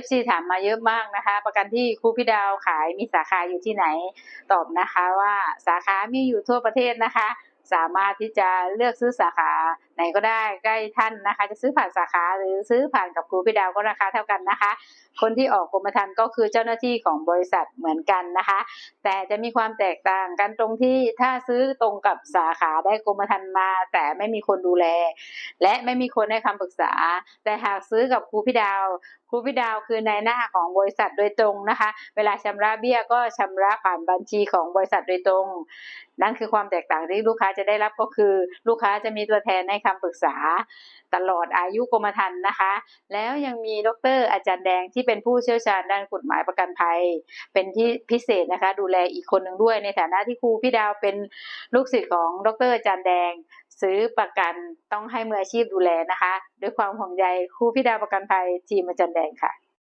FC ถามมาเยอะมากนะคะ ประกันที่ครูพี่ดาวขายมีสาขาอยู่ที่ไหนตอบนะคะว่าสาขามีอยู่ทั่วประเทศนะคะ สามารถที่จะเลือกซื้อสาขาไหนก็ได้ใกล้ท่านนะคะ จะซื้อผ่านสาขาหรือซื้อผ่านกับครูพี่ดาวก็ราคาเท่ากันนะคะ คนที่ออกกรมธรรม์ก็คือเจ้าหน้าที่ของบริษัทเหมือนกันนะคะ แต่จะมีความแตกต่างกันตรงที่ถ้าซื้อตรงกับสาขาได้กรมธรรม์มา แต่ไม่มีคนดูแล และไม่มีคนให้คำปรึกษา แต่หากซื้อกับครูพี่ดาวครูพี่ดาวคือนายหน้าของบริษัทโดยตรงนะคะ เวลาชำระเบี้ยก็ชำระผ่านบัญชีของบริษัทโดยตรง นั่นคือความแตกต่างที่ลูกค้าจะได้รับก็คือ ลูกค้าจะมีตัวแทนให้คำปรึกษาตลอดอายุกรมธรรม์นะคะ แล้วยังมีดรอาจารย์แดงที่เป็นผู้เชี่ยวชาญด้านกฎหมายประกันภัย เป็นที่พิเศษนะคะ ดูแลอีกคนหนึ่งด้วยในฐานะที่ครูพี่ดาวเป็นลูกศิษย์ของดรอาจารย์แดง ซื้อประกันต้องให้มืออาชีพดูแลนะคะ ด้วยความห่วงใยครูพี่ดาวประกันภัยทีมอาจารย์แดงค่ะ